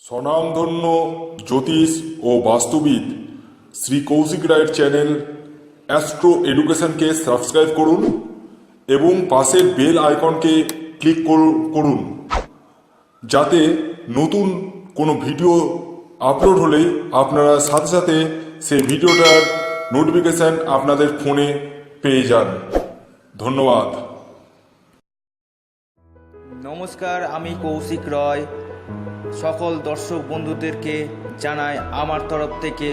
স্বনামধন্য জ্যোতিষ ও বাস্তুবিদ শ্রী কৌশিক রায়ের channel astro এডুকেশনকে subscribe করুন এবং পাশের বেল আইকনকে ক্লিক করু- করুন। যাতে নতুন কোনো ভিডিও আপলোড হলেই আপনারা সাথে সাথে সেই ভিডিওটার নোটিফিকেশান আপনাদের ফোনে পেয়ে যান। ধন্যবাদ। নমস্কার, আমি কৌশিক রয়। সকল দর্শক বন্ধুদেরকে জানাই আমার তরফ থেকে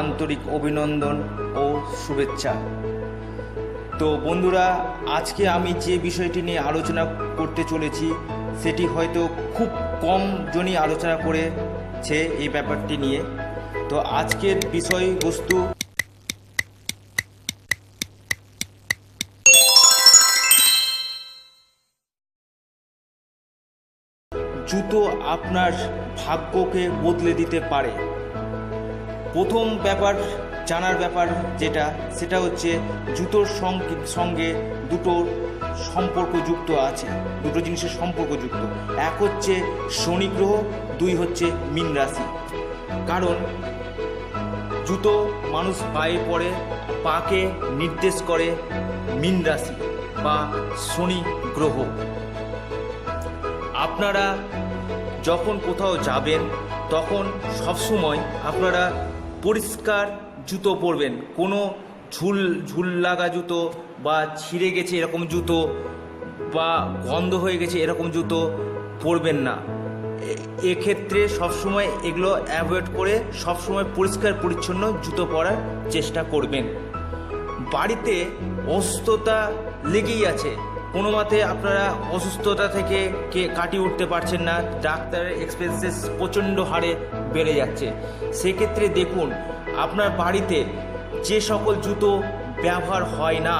আন্তরিক অভিনন্দন ও শুভেচ্ছা। তো বন্ধুরা, আজকে আমি যে বিষয়টি নিয়ে আলোচনা করতে চলেছি, সেটি হয়তো খুব কম জনই আলোচনা করেছে এই ব্যাপারটি নিয়ে। তো আজকের বিষয়বস্তু জুতো আপনার ভাগ্যকে বদলে দিতে পারে। প্রথম ব্যাপার, জানার ব্যাপার যেটা, সেটা হচ্ছে জুতোর সঙ্গে- সঙ্গে দুটো সম্পর্ক যুক্ত আছে, দুটো জিনিসের সম্পর্ক যুক্ত এক হচ্ছে শনি গ্রহ, দুই হচ্ছে মীন রাশি। কারণ জুতো মানুষ পায়ে পড়ে, পাকে নির্দেশ করে মীন রাশি বা শনি গ্রহ। আপনারা যখন কোথাও যাবেন, তখন সবসময় আপনারা পরিষ্কার জুতো পরবেন। কোনো ঝুল ঝুল লাগা জুতো বা ছিঁড়ে গেছে এরকম জুতো বা গন্ধ হয়ে গেছে এরকম জুতো পরবেন না। এক্ষেত্রে সবসময় এগুলো অ্যাভয়েড করে সবসময় পরিষ্কার, পরিচ্ছন্ন জুতো পরার চেষ্টা করবেন। বাড়িতে অসুস্থতা লেগেই আছে। কোনো মতে আপনারা অসুস্থতা থেকে কে কাটিয়ে উঠতে পারছেন না, ডাক্তারের এক্সপেন্সেস প্রচণ্ড হারে বেড়ে যাচ্ছে। সেক্ষেত্রে দেখুন, আপনার বাড়িতে যে সকল জুতো ব্যবহার হয় না,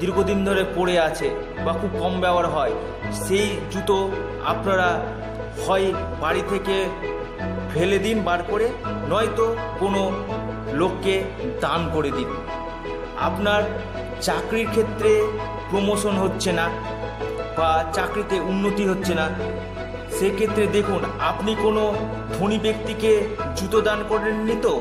দীর্ঘদিন ধরে পড়ে আছে বা খুব কম ব্যবহার হয়, সেই জুতো আপনারা হয় বাড়ি থেকে ফেলে দিন বার করে, নয়তো কোনো লোককে দান করে দিন। আপনার চাকরির ক্ষেত্রে প্রমোশন হচ্ছে না বা চাকরিতে উন্নতি হচ্ছে না, সেক্ষেত্রে দেখুন, আপনি কোনো ধনী ব্যক্তিকে জুতো দান করেননি তো?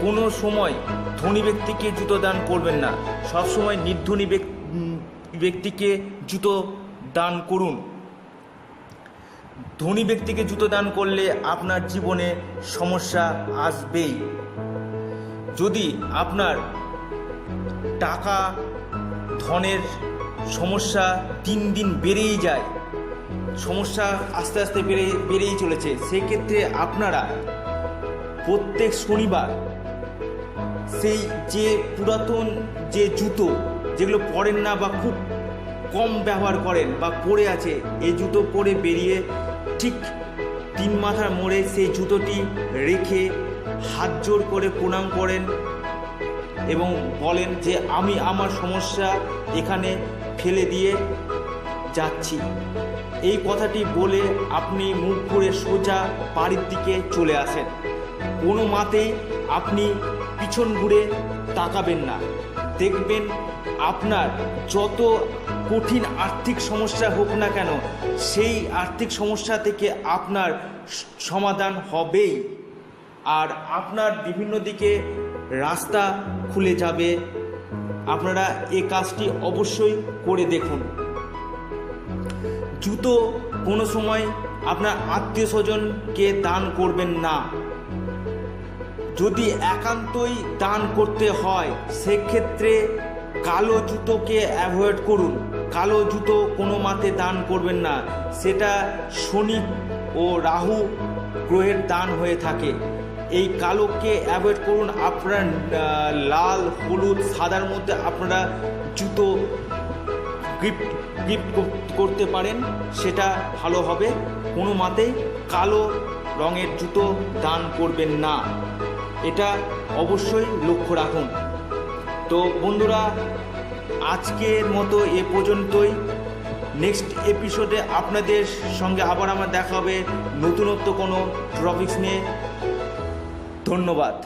কোনো সময় ধনী ব্যক্তিকে জুতো দান করবেন না। সবসময় নির্ধনী ব্যক- ব্যক্তিকে জুতো দান করুন। ধনী ব্যক্তিকে জুতো দান করলে আপনার জীবনে সমস্যা আসবেই। যদি আপনার টাকা ধনের সমস্যা দিন দিন বেড়েই যায়। সমস্যা আস্তে আস্তে বেড়ে, বেড়েই চলেছে। সেক্ষেত্রে আপনারা প্রত্যেক শনিবার সেই যে পুরাতন যে জুতো, যেগুলো পরেন না বা খুব কম ব্যবহার করেন বা পরে আছে এই জুতো পরে বেরিয়ে ঠিক তিন মাথার মোড়ে সেই জুতোটি রেখে হাত জোর করে প্রণাম করেন। এবং বলেন যে আমি আমার সমস্যা এখানে ফেলে দিয়ে যাচ্ছি। এই কথাটি বলে আপনি মুখ করে সোজা বাড়ির দিকে চলে আসেন। কোনো মাতেই আপনি পিছন ঘুরে তাকাবেন না। দেখবেন আপনার যত কঠিন আর্থিক সমস্যা হোক না কেন, সেই আর্থিক সমস্যা থেকে আপনার সমাধান হবেই। আর আপনার বিভিন্ন দিকে রাস্তা খুলে যাবে। আপনারা এ কাজটি অবশ্যই করে দেখুন। জুতো কোনো সময় আপনার আত্মীয় স্বজনকে দান করবেন না। যদি একান্তই দান করতে হয়, সেক্ষেত্রে কালো জুতোকে অ্যাভয়েড করুন। কালো জুতো কোনো মাতে দান করবেন না। সেটা শনি ও রাহু গ্রহের দান হয়ে থাকে। এই কালোকে অ্যাভয়েড করুন। আপনার লাল, হলুদ, সাদার মধ্যে আপনারা জুতো গিফট গিফট করতে পারেন। সেটা ভালো হবে। কোনো মাতেই কালো রঙের জুতো দান করবেন না। এটা অবশ্যই লক্ষ্য রাখুন। তো বন্ধুরা, আজকের মতো এ পর্যন্তই। নেক্সট এপিসোডে আপনাদের সঙ্গে আবার আমার দেখা হবে। নতুনত্ব কোনো টপিক্স নিয়ে। ধন্যবাদ।